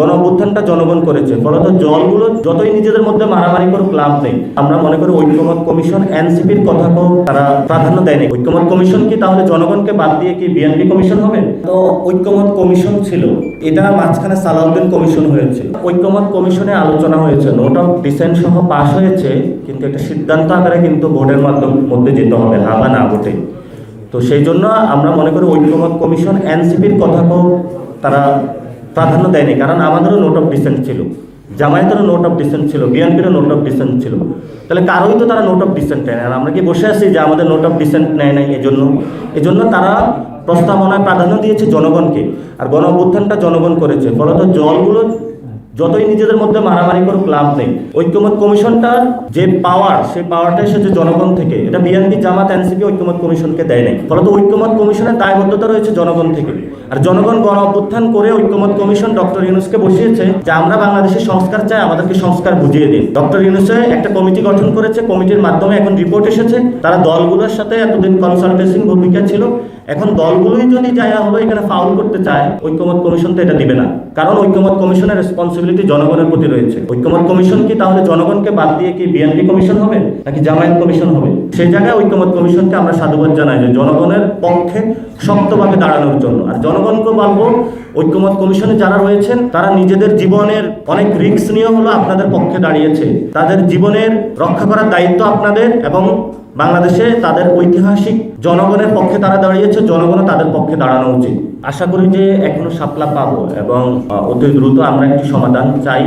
গণ জনগণ করেছে। ফলত জলগুলো যতই নিজেদের মধ্যে মারামারি করুক, লাভ নেই। আমরা মনে করি ঐক্যমত কমিশন, এনসিপির কথাকেও তারা প্রাধান্য দেয়নি ঐক্যমত কমিশন কি তাহলে জনগণকে বাদ দিয়ে কি বিএনপি কমিশন হবে? তো ঐক্যমত কমিশন ছিল। এটা মাঝখানে সালাউদ্দিন কমিশন হয়েছে। ঐক্যমত কমিশনে আলোচনা হয়েছে। নোট অফ ডিসেন্ট সহ পাশ হয়েছে, কিন্তু একটা সিদ্ধান্ত আকারে কিন্তু ভোটের মাধ্যম মধ্যে যেতে হবে হা বা না ভোটে তো সেই জন্য আমরা মনে করি ঐক্যমত কমিশন, এনসিপির কথাকেও তারা প্রাধান্য দেয়নি, কারণ আমাদেরও নোট অফ ডিসেন্ট ছিল, জামায়াতেরও নোট অফ ডিসেন্ট ছিল বিএনপিরও নোট অফ ডিসেন্ট ছিল। তাহলে কারোই তো তারা নোট অফ ডিসেন্ট নেয় আর আমরা কি বসে আছি যে আমাদের নোট অফ ডিসেন্ট নেয় নাই এজন্য? এজন্য তারা প্রস্তাবনায় প্রাধান্য দিয়েছে জনগণকে, আর গণ জনগণ করেছে। ফলত জলগুলো যতই নিজেদের মধ্যে মারামারি করুক, লাভ নেই। ঐক্যমত কমিশনটার যে পাওয়ার সেই পাওয়ারটা এসেছে জনগণ থেকে। এটা বিএনপি জামাত এনসিপি ঐক্যমত কমিশনকে দেয় নাই। ফলত ঐক্যমত কমিশনের দায়বদ্ধতা রয়েছে জনগণ থেকে। আর জনগণ গণ অভ্যুত্থান করে ঐক্যমত কমিশন ডক্টর ইউনুসকে বসিয়েছে যে আমরা বাংলাদেশের সংস্কার চাই, আমাদেরকে সংস্কার বুঝিয়ে দিন। ডক্টর ইউনুসে একটা কমিটি গঠন করেছে। কমিটির মাধ্যমে এখন রিপোর্ট এসেছে। তারা দলগুলোর সাথে এতদিন কনসালটেন্সিং ভূমিকা ছিল। এখন দলগুলোই যদি যায়া হলো এখানে ফাউল করতে চায়, ঐক্যমত কমিশন তো এটা দিবে না। কারণ ঐক্যমত কমিশনের রেসপন্সিবিলিটি জনগণের প্রতি রয়েছে। ঐক্যমত কমিশন কি তাহলে জনগণকে বাদ দিয়ে কি বিএনপি কমিশন হবে, নাকি জামায়াত কমিশন হবে? সেই জায়গায় ঐক্যমত কমিশনকে আমরা সাধুবাদ জানাই যে জনগণের পক্ষে শক্তভাবে দাঁড়ানোর জন্য। আর জনগণকে বলব, ঐক্যমত কমিশনে যারা রয়েছেন, তারা নিজেদের জীবনের অনেক রিস্ক নিয়ে হলো আপনাদের পক্ষে দাঁড়িয়েছে। তাদের জীবনের রক্ষা করার দায়িত্ব আপনাদের এবং বাংলাদেশে তাদের ঐতিহাসিক জনগণের পক্ষে তারা দাঁড়িয়েছে। জনগণও তাদের পক্ষে দাঁড়ানো উচিত। আশা করি যে এখনও সাপলা পাবো এবং অতি দ্রুত আমরা একটি সমাধান চাই।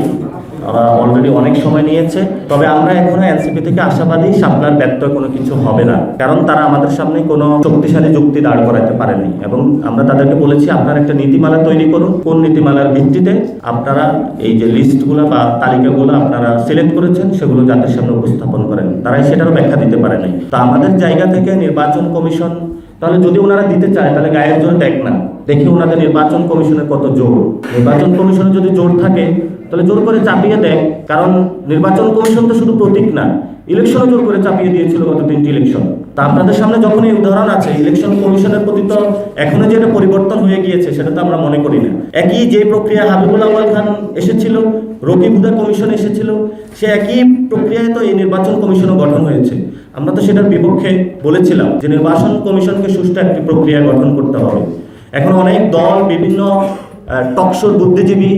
অলরেডি অনেক সময় নিয়েছে। তবে আমরা এখনও এনসিপি থেকে আশাবাদী সাপলার ব্যত্যয় কোনো কিছু হবে না। কারণ তারা আমাদের সামনে কোনো শক্তিশালী যুক্তি দাঁড় করাতে পারেনি এবং আমরা তাদেরকে বলেছি, আপনারা একটা নীতিমালা তৈরি করুন। কোন নীতিমালার ভিত্তিতে আপনারা এই যে লিস্টগুলো বা তালিকাগুলো আপনারা সিলেক্ট করেছেন, সেগুলো জাতির সামনে উপস্থাপন করেন। তারাই সেটারও ব্যাখ্যা দিতে পারেনি তো আমাদের জায়গা থেকে নির্বাচন কমিশন তাহলে যদি ওনারা দিতে চায়, তাহলে গায়ের জোর দেখ না। দেখি ওনাদের নির্বাচন কমিশনের কত জোর। নির্বাচন কমিশনের যদি জোর থাকে, তাহলে জোর করে চাপিয়ে দেয় কারণ নির্বাচন কমিশন তো শুধু প্রতীক না, ইলেকশনও জোর করে চাপিয়ে দিয়েছিল গত তিনটি ইলেকশন। তা আপনাদের সামনে যখন এই উদাহরণ আছে, ইলেকশন কমিশনের প্রতি তো এখনও যে এটা পরিবর্তন হয়ে গিয়েছে, সেটা তো আমরা মনে করি না। একই যে প্রক্রিয়া হাবিবুল আওয়াল খান এসেছিল রকিব হুদা কমিশন এসেছিল, সে একই প্রক্রিয়ায় তো এই নির্বাচন কমিশনও গঠন হয়েছে। আমরা তো সেটার বিপক্ষে বলেছিলাম যে নির্বাচন কমিশনকে সুষ্ঠু একটি প্রক্রিয়া গঠন করতে হবে। এখন অনেক দল, বিভিন্ন টকশোর বুদ্ধিজীবী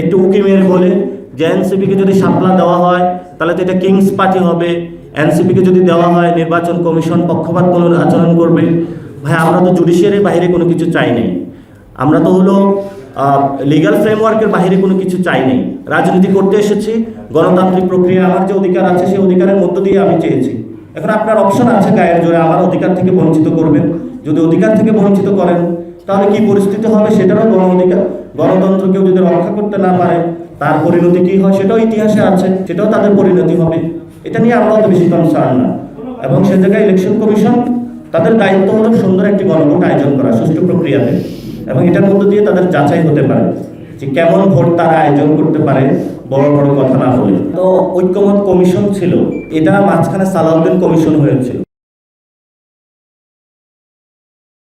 একটু উকি মেরে বলে যে এনসিপিকে যদি সাপলা দেওয়া হয়, তাহলে তো এটা কিংস পার্টি হবে। এনসিপিকে যদি দেওয়া হয়, নির্বাচন কমিশন পক্ষপাত কোনো আচরণ করবে। ভাই, আমরা তো জুডিশিয়ারির বাইরে কোনো কিছু চাই নাই। আমরা তো হলো লিগ্যাল ফ্রেমওয়ার্কের বাইরে কোনো কিছু চাই নাই। রাজনীতি করতে এসেছি, গণতান্ত্রিক প্রক্রিয়া আমার যে অধিকার আছে, সেই অধিকারের মধ্য দিয়ে আমি চেয়েছি। এখন আপনার অপশন আছে গায়ের জোরে, আমার অধিকার থেকে বঞ্চিত করবেন। যদি অধিকার থেকে বঞ্চিত করেন, তাহলে কি পরিস্থিতি হবে সেটারও গণ অধিকার। গণতন্ত্র কেউ যদি রক্ষা করতে না পারে, তার পরিণতি কি হয় সেটাও ইতিহাসে আছে, সেটাও তাদের পরিণতি হবে। এটা নিয়ে আমরা অত বেশি কনসার্ন না। এবং সে জায়গায় ইলেকশন কমিশন তাদের দায়িত্ব হলো সুন্দর একটি গণভোট আয়োজন করা, সুষ্ঠু প্রক্রিয়াতে। এবং এটার মধ্য দিয়ে তাদের যাচাই হতে পারে যে কেমন ভোট তারা আয়োজন করতে পারে। বড় বড় কথা না বলে। তো ঐক্যমত কমিশন ছিল। এটা মাঝখানে সালাউদ্দিন কমিশন হয়েছিল।